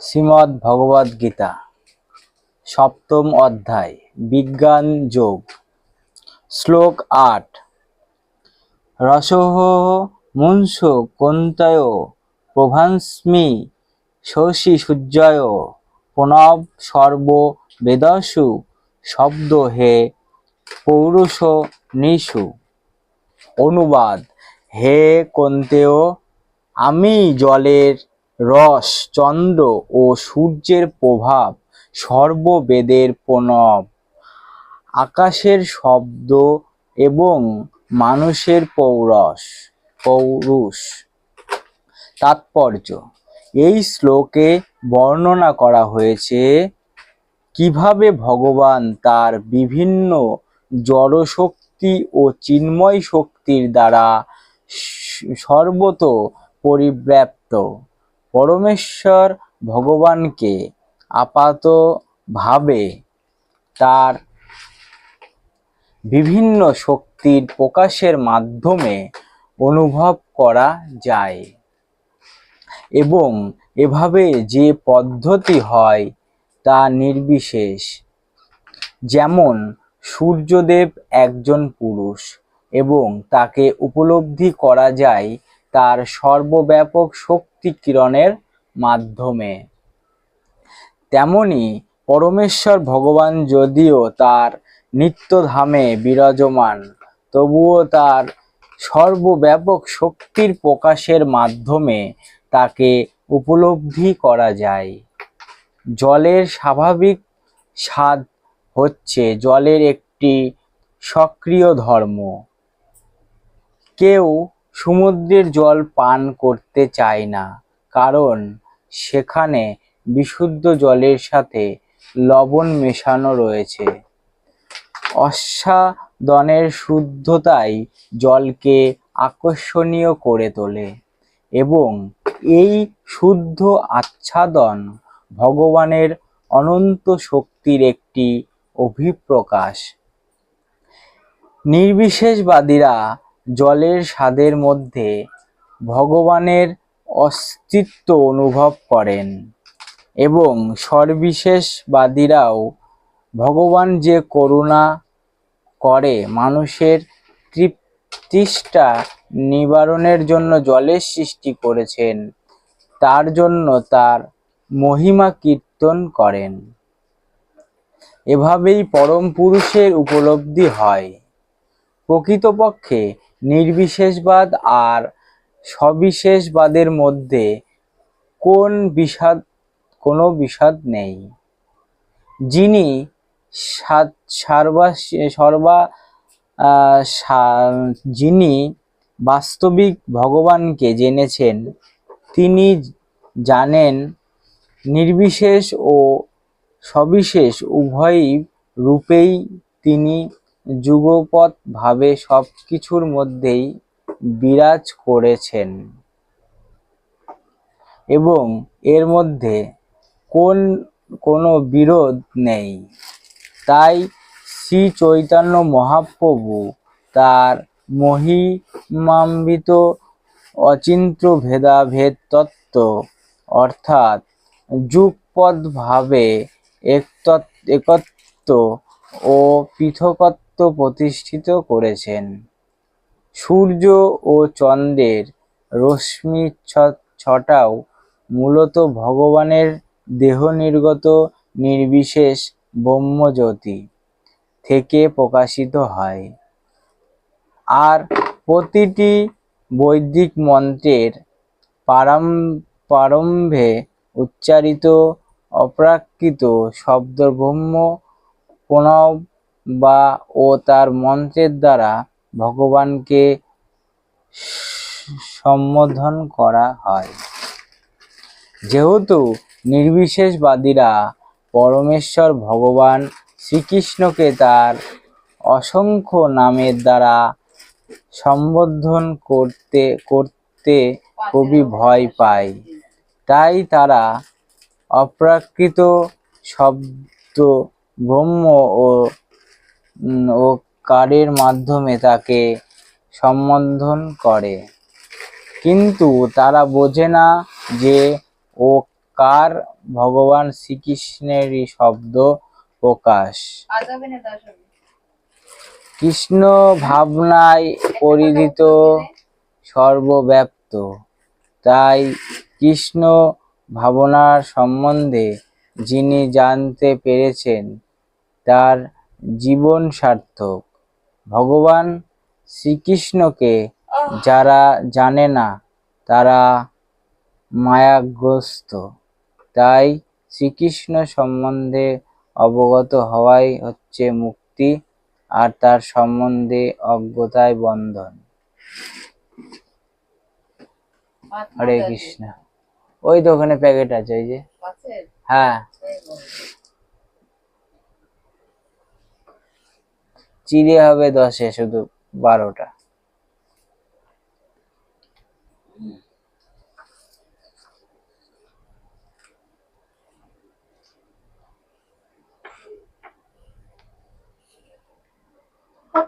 শ্রীমদ্ ভগবদ গীতা। সপ্তম অধ্যায়, বিজ্ঞান যোগ, শ্লোক আট। রসহ মুংস কন্তয় প্রভান্স্মি শশী সূর্যয় প্রণব সর্ব বেদসু শব্দ হে পৌরুষ নিষু অনুবাদ, হে কন্তেয়, আমি জলের রস, চন্দ্র ও সূর্যের প্রভাব সর্ববেদের প্রণব। আকাশের শব্দ এবং মানুষের পৌরস, পৌরুষ। তাৎপর্য, এই শ্লোকে বর্ণনা করা হয়েছে কীভাবে ভগবান তার বিভিন্ন জড়শক্তি ও চিন্ময় শক্তির দ্বারা সর্বত পরিব্যাপ্ত। পরমেশ্বর ভগবানকে আপাতভাবে তার বিভিন্ন শক্তির প্রকাশের মাধ্যমে অনুভব করা যায় এবং এভাবে যে পদ্ধতি হয় তা নির্বিশেষ। যেমন, সূর্যদেব একজন পুরুষ এবং তাকে উপলব্ধি করা যায় তার সর্বব্যাপক শক্তি কিরণের মাধ্যমে। তেমনি পরমেশ্বর ভগবান যদিও তার নিত্যধামে বিরাজমান, তবুও তার সর্বব্যাপক শক্তির প্রকাশের মাধ্যমে তাকে উপলব্ধি করা যায়। জলের স্বাভাবিক স্বাদ হচ্ছে জলের একটি সক্রিয় ধর্ম। কেউ সমুদ্রের জল পান করতে চায় না, কারণ সেখানে বিশুদ্ধ জলের সাথে লবণ মেশানো রয়েছে। অস্বাদনের শুদ্ধতাই জলকে আকর্ষণীয় করে তোলে এবং এই শুদ্ধ আচ্ছাদন ভগবানের অনন্ত শক্তির একটি অভিপ্রকাশ। নির্বিশেষবাদীরা জলের স্বাদের মধ্যে ভগবানের অস্তিত্ব অনুভব করেন। এবং সর্বিশেষবাদীরাও ভগবান যে করুণা করে মানুষের তৃপ্তিষ্ঠা নিবারণের জন্য জলের সৃষ্টি করেছেন, তার জন্য তার মহিমা কীর্তন করেন। এভাবেই পরম পুরুষের উপলব্ধি হয়। প্রকৃতপক্ষে নির্বিশেষবাদ আর সবিশেষবাদের মধ্যে কোন বিষাদ কোনো বিষাদ নেই। যিনি সার্বা সর্বা যিনি বাস্তবিক ভগবানকে জেনেছেন, তিনি জানেন নির্বিশেষ ও সবিশেষ উভয়ই রূপেই তিনি যুগপৎ ভাবে সব কিছুর মধ্যেই বিরাজ করেছেন এবং এর মধ্যে কোন, কোনো বিরোধ নেই। তাই শ্রী চৈতন্য মহাপ্রভু তার মহিমাম্বিত অচিন্ত্য ভেদাভেদ তত্ত্ব, অর্থাৎ যুগপদভাবে একত্ব ও পৃথকত্ব প্রতিষ্ঠিত করেছেন। সূর্য ও চন্দ্রের রশ্মি ছটাও মূলত ভগবানের দেহ নির্গত নির্বিশেষ ব্রহ্মজ্যোতি থেকে প্রকাশিত হয়। আর প্রতিটি বৈদিক মন্ত্রের প্রারম্ভে উচ্চারিত অপ্রাকৃত শব্দ ব্রহ্ম প্রণব বা ও তার মন্ত্রের দ্বারা ভগবানকে সম্বোধন করা হয়। যেহেতু নির্বিশেষবাদীরা পরমেশ্বর ভগবান শ্রীকৃষ্ণকে তার অসংখ্য নামের দ্বারা সম্বোধন করতে করতে খুবই ভয় পায়। তাই তারা অপ্রাকৃত শব্দ, ব্রহ্ম ও ও কারের মাধ্যমে তাকে সম্বোধন করে। কিন্তু তারা বোঝে না যে ও কার ভগবান শ্রীকৃষ্ণেরই শব্দ প্রকাশ? কৃষ্ণ ভাবনায় পরিধিত সর্বব্যাপ্ত। তাই কৃষ্ণ ভাবনার সম্বন্ধে যিনি জানতে পেরেছেন, তার জীবন সার্থক। ভগবান শ্রীকৃষ্ণকে যারা জানে না, তারা মায়াগ্রস্ত। তাই শ্রীকৃষ্ণ সম্বন্ধে অবগত হওয়াই হচ্ছে মুক্তি আর তার সম্বন্ধে অজ্ঞতায় বন্ধন। হরে কৃষ্ণ। ওই দোকানে প্যাকেট আছে ওই যে। হ্যাঁ। চিড়ে হবে দশে শুধু বারোটা।